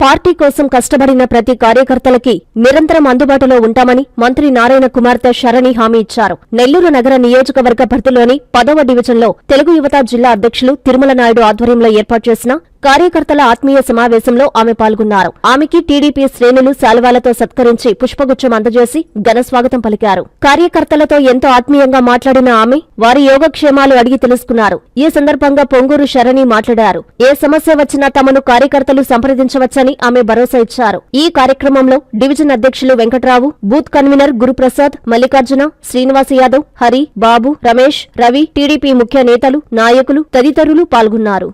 Party కోసం కష్టపడిన ప్రతి కార్యకర్తలకి నిరంతరం అందుబాటులో ఉంటామని మంత్రి నారాయణ కుమార్తె శరణి హామీ ఇచ్చారు. నెల్లూరు నగర నియోజకవర్గ పరిధిలోని పదవ డివిజన్లో తెలుగు యువత జిల్లా అధ్యక్షులు తిరుమల నాయుడు ఆధ్వర్యంలో ఏర్పాటు చేసిన కార్యకర్తల ఆత్మీయ సమావేశంలో ఆమె పాల్గొన్నారు. ఆమెకి టీడీపీ శ్రేణులు శాలువాలతో సత్కరించి పుష్పగుచ్చం అందజేసి ఘనస్వాగతం పలికారు. కార్యకర్తలతో ఎంతో ఆత్మీయంగా మాట్లాడిన ఆమె వారి యోగక్షేమాలు అడిగి తెలుసుకున్నారు. ఈ సందర్భంగా పొంగూరు శరణి మాట్లాడారు. ఏ సమస్య వచ్చినా తమను కార్యకర్తలు సంప్రదించవచ్చని ఆమె భరోసా ఇచ్చారు. ఈ కార్యక్రమంలో డివిజన్ అధ్యక్షులు Venkatrao booth convener Guruprasad Mallikarjuna Srinivas Yadav Hari Babu Ramesh Ravi TDP ముఖ్య నేతలు నాయకులు తదితరులు పాల్గొన్నారు.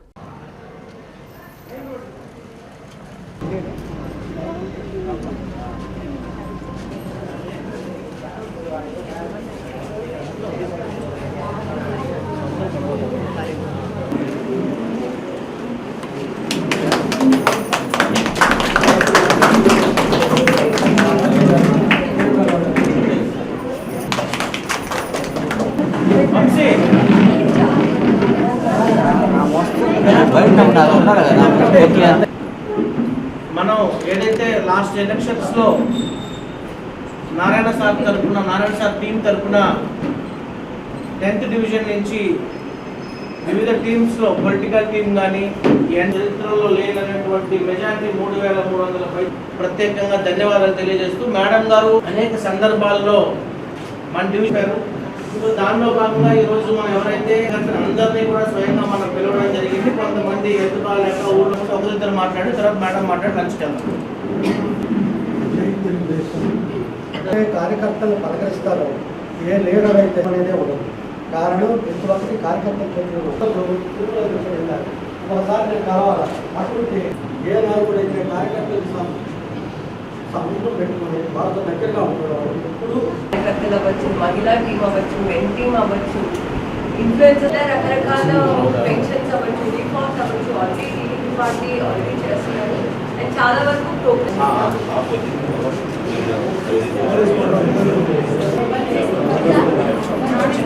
మనం ఏదైతే లాస్ట్ ఎలక్షన్స్లో నారాయణ సార్ తరఫున నారాయణ సార్ టీం తరఫున టెన్త్ డివిజన్ నుంచి వివిధ టీమ్స్లో పొలిటికల్ టీం కానీ చరిత్రలో లేనటువంటి మెజారిటీ మూడు వేల మూడు వందల పై ప్రత్యేకంగా ధన్యవాదాలు తెలియజేస్తూ మేడం గారు అనేక సందర్భాల్లో మన డివిజన్ దానిలో భాగంగా ఈ రోజు మనం ఎవరైతే అందరినీ కూడా స్వయం కొంతమంది ఎదురులేక ఊళ్ళో ఒకరిద్దరు మాట్లాడి తర్వాత మేడం మాట్లాడి ఏ కార్యకర్తలు పలకరిస్తారో. ఏ లీడర్ అయితే అనేది ఉండదు. కారణం ఇంతవరకు కార్యకర్తలు వెళ్ళారు ఒకసారి నేను కావాలా అటువంటి ఏ నాయకుడు అయితే కార్యకర్తలు సం- సమూహం పెట్టుకుని వాళ్ళతో దగ్గరగా ఉంటున్నారు ఇప్పుడు కార్యకర్తలు అవ్వచ్చు మహిళా టీం అవ్వచ్చు మెన్ టీం అవ్వచ్చు ఇన్ఫ్లుయెన్సర్ రకరకాల పెన్షన్స్ అవ్వచ్చు రిఫార్మ్స్ అవ్వచ్చు ఆల్రెడీ టీడీపీ పార్టీ ఆల్రెడీ చేస్తున్నారు అండ్ చాలా వరకు ప్రోగ్రెస్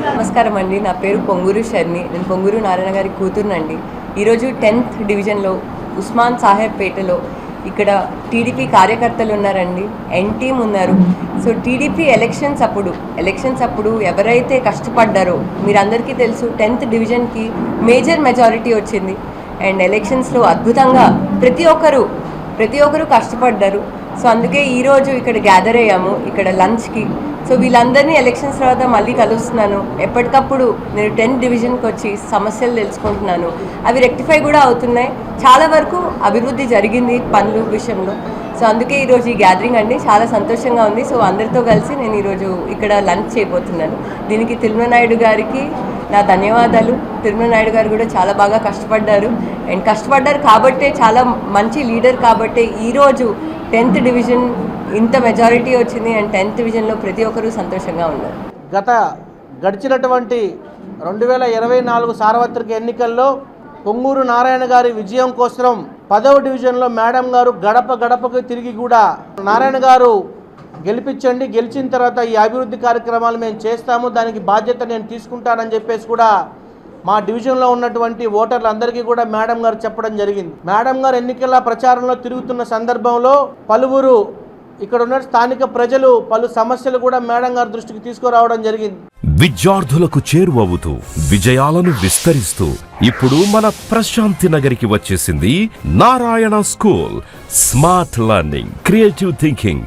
నమస్కారం అండి. నా పేరు పొంగూరు శర్ని నేను పొంగూరు నారాయణ గారి కూతురునండి. ఈరోజు టెన్త్ డివిజన్లో ఉస్మాన్ సాహెబ్ పేటలో ఇక్కడ టీడీపీ కార్యకర్తలు ఉన్నారండి. ఎన్ టీమ్ ఉన్నారు. సో టీడీపీ ఎలక్షన్స్ అప్పుడు ఎలక్షన్స్ అప్పుడు ఎవరైతే కష్టపడ్డారో మీరందరికీ తెలుసు టెన్త్ డివిజన్కి మేజర్ మెజారిటీ వచ్చింది. అండ్ ఎలక్షన్స్లో అద్భుతంగా ప్రతి ఒక్కరు ప్రతి ఒక్కరు కష్టపడ్డారు. సో అందుకే ఈరోజు ఇక్కడ గ్యాదర్ అయ్యాము ఇక్కడ లంచ్కి సో వీళ్ళందరినీ ఎలక్షన్స్ తర్వాత మళ్ళీ కలుస్తున్నాను. ఎప్పటికప్పుడు నేను టెన్త్ డివిజన్కి వచ్చి సమస్యలు తెలుసుకుంటున్నాను. అవి రెక్టిఫై కూడా అవుతున్నాయి. చాలా వరకు అభివృద్ధి జరిగింది పనులు విషయంలో. సో అందుకే ఈరోజు ఈ గ్యాదరింగ్ అండి. చాలా సంతోషంగా ఉంది. సో అందరితో కలిసి నేను ఈరోజు ఇక్కడ లంచ్ చేయబోతున్నాను. దీనికి తిరుమలనాయుడు గారికి నా ధన్యవాదాలు. తిరుమలనాయుడు గారు కూడా చాలా బాగా కష్టపడ్డారు. అండ్ కష్టపడ్డారు కాబట్టే చాలా మంచి లీడర్ కాబట్టే ఈరోజు టెన్త్ డివిజన్ ఇంత మెజారిటీ వచ్చింది అండ్ టెన్త్ డివిజన్లో ప్రతి ఒక్కరూ సంతోషంగా ఉన్నారు. గత గడిచినటువంటి రెండు వేల ఇరవై నాలుగు సార్వత్రిక ఎన్నికల్లో పొంగూరు నారాయణ గారి విజయం కోసం పదవ డివిజన్లో మేడం గారు గడప గడపకు తిరిగి కూడా నారాయణ గారు గెలిపించండి గెలిచిన తర్వాత ఈ అభివృద్ధి కార్యక్రమాలు మేము చేస్తాము దానికి బాధ్యత నేను తీసుకుంటానని చెప్పేసి కూడా మా డివిజన్లో ఉన్నటువంటి ఓటర్లందరికీ కూడా మేడం గారు చెప్పడం జరిగింది. మేడం గారు ఎన్నికల ప్రచారంలో తిరుగుతున్న సందర్భంలో పలువురు ఇక్కడ ఉన్న స్థానిక ప్రజలు పలు సమస్యలు కూడా మేడం గారి దృష్టికి తీసుకురావడం జరిగింది. విద్యార్థులకు చేరువవుతూ విజయాలను విస్తరిస్తూ ఇప్పుడు మన ప్రశాంతి నగరికి వచ్చేసింది Narayana school. Smart learning creative thinking